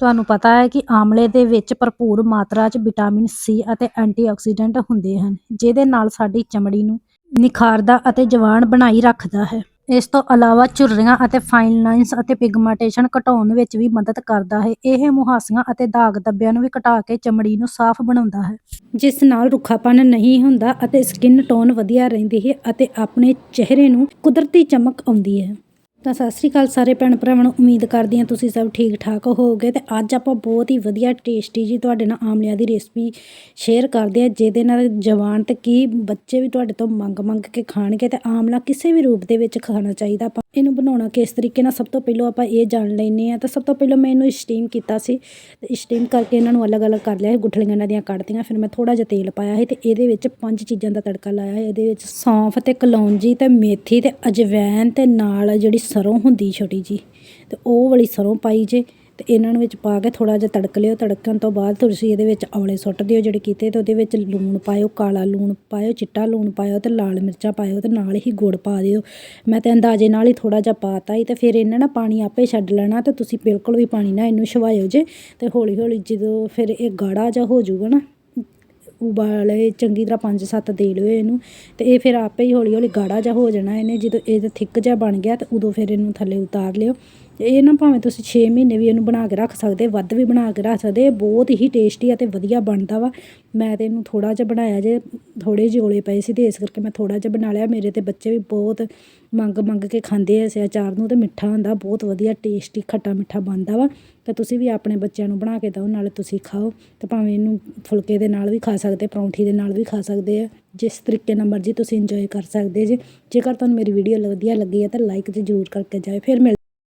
ਤੁਹਾਨੂੰ ਪਤਾ ਹੈ ਕਿ ਆਮਲੇ ਦੇ ਵਿੱਚ ਭਰਪੂਰ ਮਾਤਰਾ 'ਚ ਵਿਟਾਮਿਨ ਸੀ ਅਤੇ ਐਂਟੀਆਕਸੀਡੈਂਟ ਹੁੰਦੇ ਹਨ, ਜਿਹਦੇ ਨਾਲ ਸਾਡੀ ਚਮੜੀ ਨੂੰ ਨਿਖਾਰਦਾ ਅਤੇ ਜਵਾਨ ਬਣਾਈ ਰੱਖਦਾ ਹੈ। ਇਸ ਤੋਂ ਇਲਾਵਾ ਝੁਰੜੀਆਂ ਅਤੇ ਫਾਈਨ ਲਾਈਨਸ ਅਤੇ ਪਿਗਮੈਂਟੇਸ਼ਨ ਘਟਾਉਣ ਵਿੱਚ ਵੀ ਮਦਦ ਕਰਦਾ ਹੈ। ਇਹ ਮੁਹਾਸਿਆਂ ਅਤੇ ਦਾਗ ਧੱਬਿਆਂ ਨੂੰ ਵੀ ਘਟਾ ਕੇ ਚਮੜੀ ਨੂੰ ਸਾਫ਼ ਬਣਾਉਂਦਾ ਹੈ। ਜਿਸ ਨਾਲ ਰੁੱਖਾਪਨ ਨਹੀਂ ਹੁੰਦਾ ਅਤੇ ਸਕਿਨ ਟੋਨ ਵਧੀਆ ਰਹਿੰਦੀ ਹੈ ਅਤੇ ਆਪਣੇ ਚਿਹਰੇ ਨੂੰ ਕੁਦਰਤੀ ਚਮਕ ਆਉਂਦੀ ਹੈ। ਤਾਂ ਸਤਿ ਸ੍ਰੀ ਅਕਾਲ ਸਾਰੇ ਭੈਣ ਭਰਾਵਾਂ ਨੂੰ, ਉਮੀਦ ਕਰਦੀ ਹਾਂ ਤੁਸੀਂ ਸਭ ਠੀਕ ਠਾਕ ਹੋਵੋਗੇ ਤੇ ਅੱਜ ਆਪਾਂ ਬਹੁਤ ਹੀ ਵਧੀਆ ਟੇਸਟੀ ਜੀ ਤੁਹਾਡੇ ਨਾਲ ਆਮਲਿਆਂ ਦੀ ਰੈਸਪੀ ਸ਼ੇਅਰ ਕਰਦੇ ਹਾਂ, ਜਿਹਦੇ ਨਾਲ ਜਵਾਨ ਤੇ ਕੀ ਬੱਚੇ ਵੀ ਤੁਹਾਡੇ ਤੋਂ ਮੰਗ ਮੰਗ ਕੇ ਖਾਣਗੇ ਤੇ ਆਮਲਾ ਕਿਸੇ ਵੀ ਰੂਪ ਦੇ ਵਿੱਚ ਖਾਣਾ ਚਾਹੀਦਾ ਆਪਾਂ। ਇਹਨੂੰ ਬਣਾਉਣਾ ਕਿਸ ਤਰੀਕੇ ਨਾਲ, ਸਭ ਤੋਂ ਪਹਿਲਾਂ ਆਪਾਂ ਇਹ ਜਾਣ ਲੈਨੇ ਆ ਤਾਂ ਸਭ ਤੋਂ ਪਹਿਲਾਂ ਮੈਂ ਇਹਨੂੰ ਸਟੀਮ ਕੀਤਾ ਸੀ ਤੇ ਸਟੀਮ ਕਰਕੇ ਇਹਨਾਂ ਨੂੰ ਅਲੱਗ-ਅਲੱਗ ਕਰ ਲਿਆ ਸੀ, ਗੁੱਠਲੀਆਂ ਇਹਨਾਂ ਦੀਆਂ ਕੱਢਤੀਆਂ, ਫਿਰ ਮੈਂ ਥੋੜਾ ਜਿਹਾ ਤੇਲ ਪਾਇਆ ਸੀ ਤੇ ਇਹਦੇ ਵਿੱਚ ਪੰਜ ਚੀਜ਼ਾਂ ਦਾ ਤੜਕਾ ਲਾਇਆ ਹੈ ਇਹਦੇ ਵਿੱਚ ਸੌਂਫ ਤੇ ਕਲੌਂਜੀ ਤੇ ਮੇਥੀ ਤੇ ਅਜਵੈਨ ਤੇ ਨਾਲ ਜਿਹੜੀ ਸਰੋਂ ਹੁੰਦੀ ਛੋਟੀ ਜੀ ਤੇ ਉਹ ਵਾਲੀ ਸਰੋਂ ਪਾਈ ਜੇ, ਤੇ ਇਹਨਾਂ ਨੂੰ ਵਿੱਚ ਪਾ ਕੇ ਥੋੜਾ ਜਿਹਾ ਤੜਕ ਲਿਓ। ਤੜਕਣ ਤੋਂ ਬਾਅਦ ਤੁਸੀਂ ਇਹਦੇ ਵਿੱਚ ਔਲੇ ਸੁੱਟ ਦਿਓ ਜਿਹੜੇ ਕੀਤੇ, ਤੇ ਉਹਦੇ ਵਿੱਚ ਲੂਣ ਪਾਇਓ, ਕਾਲਾ ਲੂਣ ਪਾਇਓ, ਚਿੱਟਾ ਲੂਣ ਪਾਇਓ ਤੇ ਲਾਲ ਮਿਰਚਾਂ ਪਾਇਓ ਤੇ ਨਾਲ ਹੀ ਗੁੜ ਪਾ ਦਿਓ। ਮੈਂ ਤੇ ਅੰਦਾਜ਼ੇ ਨਾਲ ਹੀ ਥੋੜਾ ਜਿਹਾ ਪਾਤਾ ਹੀ ਤੇ ਫਿਰ ਇਹਨਾਂ ਨਾ ਪਾਣੀ ਆਪੇ ਛੱਡ ਲੈਣਾ ਤੇ ਤੁਸੀਂ ਬਿਲਕੁਲ ਵੀ ਪਾਣੀ ਨਾ ਇਹਨੂੰ ਛਵਾਇਓ ਜੇ, ਤੇ ਹੌਲੀ ਹੌਲੀ ਜਦੋਂ ਫਿਰ ਇਹ ਗਾੜਾ ਜਿਹਾ ਹੋ ਜਾਊਗਾ ਨਾ ਉਬਾਲੇ ਚੰਗੀ ਤਰ੍ਹਾਂ ਪੰਜ ਸੱਤ ਦੇ ਲਿਓ ਇਹਨੂੰ ਅਤੇ ਇਹ ਫਿਰ ਆਪੇ ਹੀ ਹੌਲੀ ਹੌਲੀ ਗਾੜਾ ਜਿਹਾ ਹੋ ਜਾਣਾ ਇਹਨੇ, ਜਦੋਂ ਇਹਦਾ ਥਿੱਕ ਜਿਹਾ ਬਣ ਗਿਆ ਤਾਂ ਉਦੋਂ ਫਿਰ ਇਹਨੂੰ ਥੱਲੇ ਉਤਾਰ ਲਿਓ। ਤੇ ਇਹ ਨਾ ਭਾਵੇਂ ਤੁਸੀਂ 6 ਮਹੀਨੇ ਵੀ ਇਹਨੂੰ ਬਣਾ ਕੇ ਰੱਖ ਸਕਦੇ, ਵੱਧ ਵੀ ਬਣਾ ਕੇ ਰੱਖ ਸਕਦੇ ਬਹੁਤ ਹੀ ਟੇਸਟੀ ਅਤੇ ਵਧੀਆ ਬਣਦਾ ਵਾ। ਮੈਂ ਤੇ ਇਹਨੂੰ ਥੋੜਾ ਜਿਹਾ ਬਣਾਇਆ ਜੇ ਥੋੜੇ ਜਿਹੇ ਔਲੇ ਪਏ ਸੀ ਤੇ ਇਸ ਕਰਕੇ ਮੈਂ ਥੋੜਾ ਜਿਹਾ ਬਣਾ ਲਿਆ। ਮੇਰੇ ਤੇ ਬੱਚੇ ਵੀ ਬਹੁਤ ਮੰਗ ਮੰਗ ਕੇ ਖਾਂਦੇ ਐ ਇਸੇ ਅਚਾਰ ਨੂੰ ਤੇ ਮਿੱਠਾ ਹੁੰਦਾ, ਬਹੁਤ ਵਧੀਆ ਟੇਸਟੀ ਖੱਟਾ ਮਿੱਠਾ ਬਣਦਾ ਵਾ। ਤੇ ਤੁਸੀਂ ਵੀ ਆਪਣੇ ਬੱਚਿਆਂ ਨੂੰ ਬਣਾ ਕੇ ਦਿਓ, ਨਾਲੇ ਤੁਸੀਂ ਖਾਓ। ਤੇ ਭਾਵੇਂ ਇਹਨੂੰ ਫੁਲਕੇ ਦੇ ਨਾਲ ਵੀ ਖਾ ਸਕਦੇ, ਪਰੌਂਠੀ ਦੇ ਨਾਲ ਵੀ ਖਾ ਸਕਦੇ ਆ। ਜਿਸ ਤਰੀਕੇ ਨਾਲ ਮਰਜ਼ੀ ਤੁਸੀਂ ਇੰਜੋਏ ਕਰ ਸਕਦੇ ਜੇ। ਜੇਕਰ ਤੁਹਾਨੂੰ ਮੇਰੀ ਵੀਡੀਓ ਵਧੀਆ ਲੱਗੀ ਹੈ ਤਾਂ ਲਾਈਕ ਜ਼ਰੂਰ ਕਰਕੇ ਜਾਇਓ। ਫਿਰ ਮਿਲ